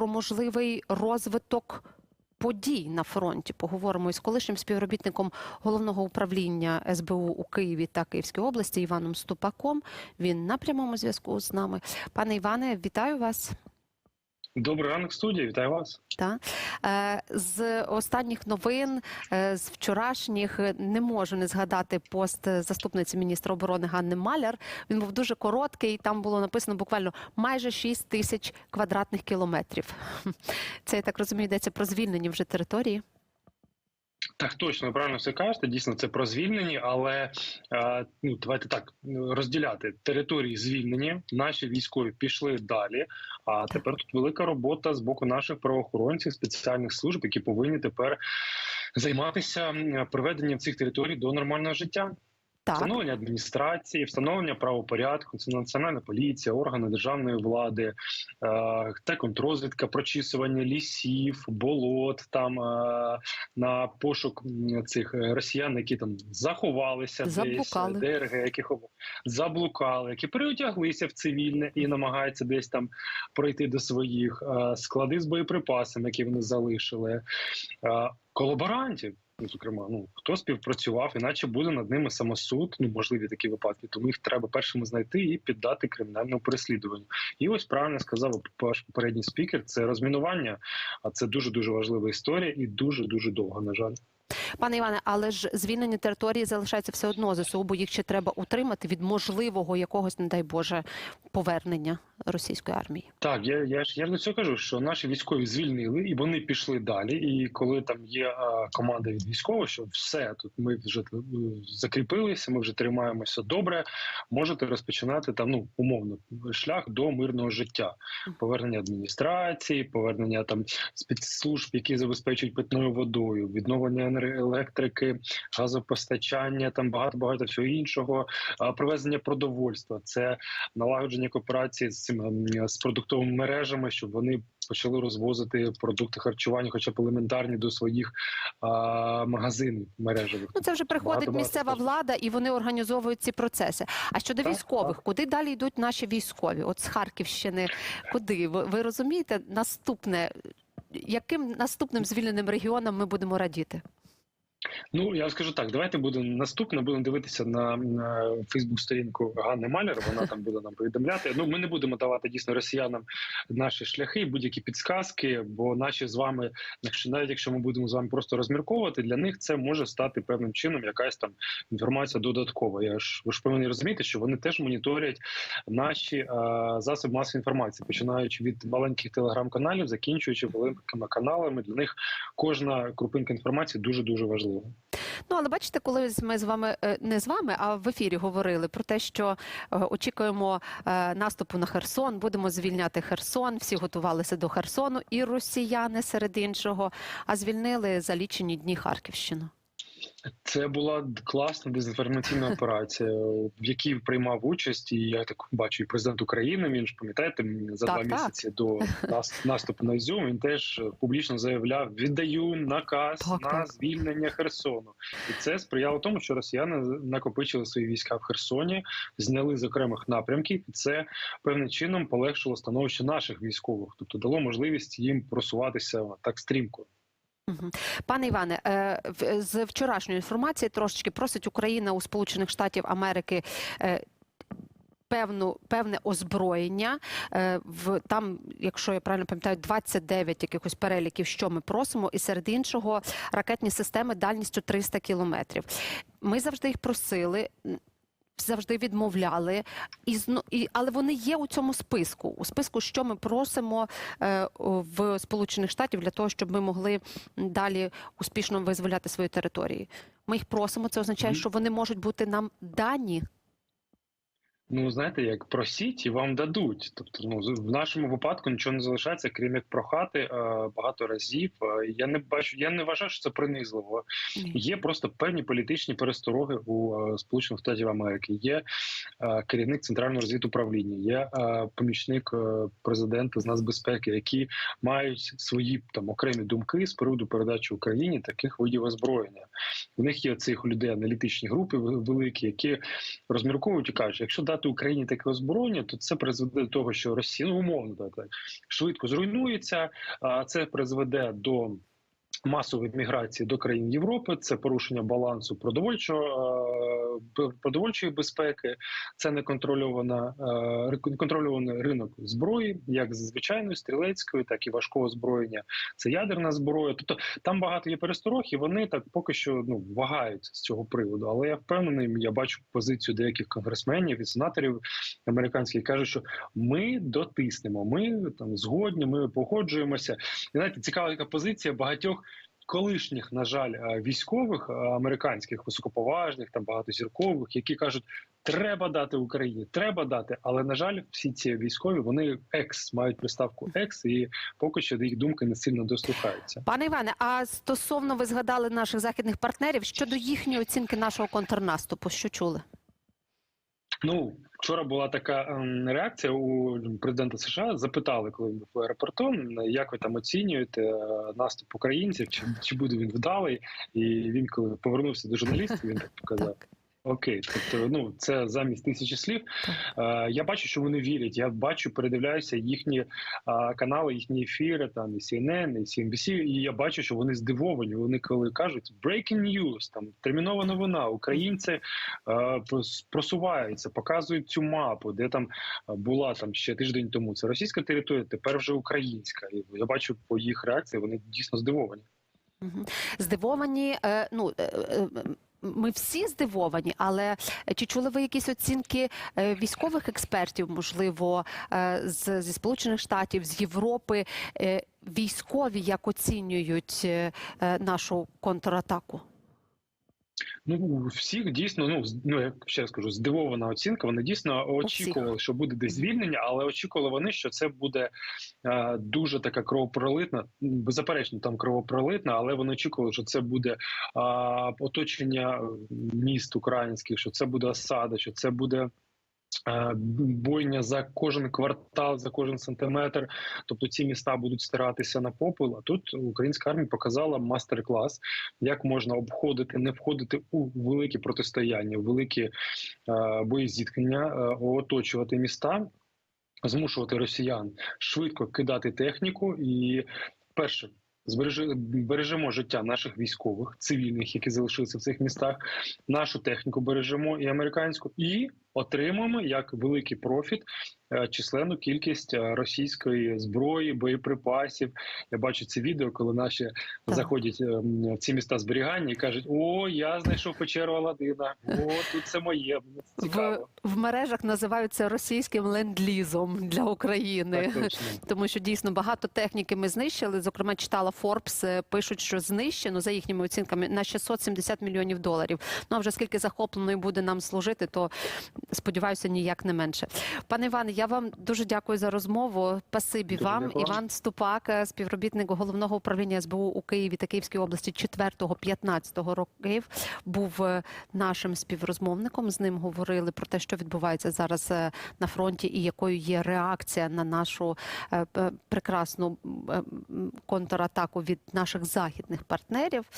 про можливий розвиток. Подій на фронті поговоримо із колишнім співробітником головного управління СБУ у Києві та Київській області Іваном Ступаком. Він на прямому зв'язку з нами. Пане Іване, вітаю вас. Добрий ранок, студія. Вітаю вас. Та е, з останніх новин е, з вчорашніх е, не можу не згадати пост заступниці міністра оборони Ганни Маляр. Він був дуже короткий. Там було написано буквально майже 6 тисяч квадратних кілометрів. Це я так розумію, йдеться про звільнені вже території. Так, точно ви правильно все кажете. Дійсно, це про звільнені, але е, ну давайте так розділяти території звільнені. Наші військові пішли далі. А тепер тут велика робота з боку наших правоохоронців, спеціальних служб, які повинні тепер займатися приведенням цих територій до нормального життя. Так, Встановлення адміністрації, встановлення правопорядку, це національна поліція, органи державної влади, е, телеконтрозвідка, прочісування лісів, болот там е, на пошук цих е, росіян, які там заховалися Заблукали. десь ДРГ, які хов- заблукали, які переодяглися в цивільне і намагаються десь там пройти до своїх склади з боєприпасами, які вони залишили, колаборантів. Ну, зокрема, ну хто співпрацював, іначе буде над ними самосуд. Ну можливі такі випадки. Тому їх треба першими знайти і піддати кримінальному переслідуванню. І ось правильно сказав ваш попередній спікер. Це розмінування, а це дуже дуже важлива історія і дуже дуже довго. На жаль. Пане Іване, але ж звільнені території залишаються все одно ЗСУ, бо їх ще треба утримати від можливого якогось, не дай Боже, повернення російської армії. Так, я, я ж я ж до цього кажу, що наші військові звільнили і вони пішли далі. І коли там є а, команда від військових, що все тут ми вже е, закріпилися, ми вже тримаємося добре. Можете розпочинати там ну умовно шлях до мирного життя, повернення адміністрації, повернення там спецслужб, які забезпечують питною водою, відновлення енер- електрики, газопостачання, там багато багато всього іншого, а, привезення продовольства. Це налагодження кооперації з цим ем, з продуктовими мережами, щоб вони почали розвозити продукти харчування, хоча б елементарні до своїх а, магазинів мережевих. Ну це вже приходить Багато-багато місцева скажу. влада, і вони організовують ці процеси. А щодо Так, військових, куди далі йдуть наші військові? От з Харківщини, куди ви, ви розумієте, наступне яким наступним звільненим регіонам ми будемо радіти? Ну я скажу так, давайте будемо наступне. Будемо дивитися на, Фейсбук-сторінку Ганни Маляр. Вона там буде нам повідомляти. Ну ми не будемо давати дійсно росіянам наші шляхи, будь-які підсказки. Бо наші з вами, якщо навіть якщо ми будемо з вами просто розмірковувати, для них це може стати певним чином якась там інформація додаткова. Я ж ви ж повинні розуміти, що вони теж моніторять наші е, засоби масової інформації, починаючи від маленьких телеграм-каналів, закінчуючи великими каналами. Для них кожна крупинка інформації дуже дуже важлива. Ну але бачите, коли ми з вами е, не з вами, а в ефірі говорили про те, що е, очікуємо е, наступу на Херсон, будемо звільняти Херсон. Всі готувалися до Херсону, і росіяни серед іншого, а звільнили за лічені дні Харківщину. Це була класна дезінформаційна операція, в якій приймав участь, і я так бачу, і президент України. Він ж пам'ятаєте, за Так, два так. місяці до нас- наступу на Ізюм він теж публічно заявляв: віддаю наказ Так, на звільнення Херсону, і це сприяло тому, що росіяни накопичили свої війська в Херсоні, зняли з окремих напрямків, і це певним чином полегшило становище наших військових, тобто дало можливість їм просуватися так стрімко. Пане Іване, е, з вчорашньої інформації трошечки просить Україна у Сполучених Штатів Америки. е, Певну певне озброєння е, в там, якщо я правильно пам'ятаю, 29 якихось переліків, що ми просимо, і серед іншого ракетні системи дальністю 300 кілометрів. Ми завжди їх просили. Завжди відмовляли, і і але вони є у цьому списку. У списку, що ми просимо е, в Сполучених Штатів для того, щоб ми могли далі успішно визволяти свої території. Ми їх просимо. Це означає, що вони можуть бути нам дані. Ну, знаєте, як просіть і вам дадуть. Тобто, ну в нашому випадку нічого не залишається, крім як прохати е, багато разів. Е, я не бачу, я не вважаю, що це принизливо. Є просто певні політичні перестороги у е, Сполучених Штатів Америки. Є е, керівник центрального розвідуправління, є е, помічник е, президента з нацбезпеки, які мають свої там окремі думки з приводу передачі Україні таких видів озброєння. У них є цих людей аналітичні групи великі, які розмірковують і кажуть, якщо дати дати Україні таке озброєння, то це призведе до того, що Росія ну, умовно так, швидко зруйнується. А це призведе до. Масової міграції до країн Європи це порушення балансу продовольчого е, продовольчої безпеки, це неконтрольована е, неконтрольований ринок зброї, як звичайної стрілецької, так і важкого озброєння. Це ядерна зброя. Тобто там багато є пересторог, і вони так поки що ну вагаються з цього приводу. Але я впевнений, я бачу позицію деяких конгресменів і сенаторів американських кажуть, що ми дотиснемо, ми там згодні, ми погоджуємося. І знаєте, цікава така позиція багатьох. Колишніх, на жаль, е, військових е, американських високоповажних, там багатозіркових, які кажуть, треба дати Україні, треба дати. Але на жаль, всі ці військові вони екс мають приставку екс, і поки що до їх думки не сильно дослухаються. Пане Іване, а стосовно ви згадали наших західних партнерів щодо їхньої оцінки нашого контрнаступу, що чули? Ну вчора була така ем, реакція у президента США. Запитали, коли він був в аеропорту, як ви там оцінюєте е, наступ українців, чи, чи буде він вдалий? І він, коли повернувся до журналістів, він так показав. Окей, тобто, ну це замість тисячі слів. Е, я бачу, що вони вірять. Я бачу, передивляюся їхні е, канали, їхні ефіри, там і CNN, і CNBC, і я бачу, що вони здивовані. Вони коли кажуть breaking news, там термінова новина, українці е, просуваються, показують цю мапу, де там е, була там ще тиждень тому. Це російська територія, тепер вже українська. І я бачу по їх реакції, вони дійсно здивовані. Здивовані, е, ну. Е, е, Ми всі здивовані, але чи чули ви якісь оцінки е, військових експертів, можливо, е, з, зі Сполучених Штатів, з Європи? Е, Військові як оцінюють е, е, нашу контратаку? Ну у всіх дійсно, ну ну я ще раз кажу, здивована оцінка. Вони дійсно очікували, що буде десь звільнення, але очікували вони, що це буде е, дуже така кровопролитна. Беззаперечно, там кровопролитна, але вони очікували, що це буде е, оточення міст українських, що це буде осада, що це буде. Е, Бойня за кожен квартал, за кожен сантиметр, тобто ці міста будуть стиратися на попел. А тут українська армія показала мастер-клас, як можна обходити, не входити у великі протистояння, в великі е, боєзіткнення, е, оточувати міста, змушувати росіян швидко кидати техніку і перше. Бережемо життя наших військових, цивільних, які залишилися в цих містах, нашу техніку бережемо і американську, і отримуємо як великий профіт е, численну кількість е, російської зброї, боєприпасів. Я бачу це відео, коли наші заходять е, в ці міста зберігання і кажуть: О, я знайшов печеру Аладдина, О, тут це моє. В, в мережах називають це російським ленд-лізом для України. Так. Тому що дійсно багато техніки ми знищили. Зокрема, читала Forbes, е, пишуть, що знищено за їхніми оцінками на 670 мільйонів доларів. Ну а вже скільки захопленої буде нам служити, то сподіваюся, ніяк не менше. Пане Іване, я вам дуже дякую за розмову. Спасибі Дуже вам. дякую. Іван Ступак, е, співробітник головного управління СБУ у Києві та Київській області 4-15 років, був е, нашим співрозмовником. З ним говорили про те, що відбувається зараз е, на фронті, і якою є реакція на нашу прекрасну контратаку від наших західних партнерів.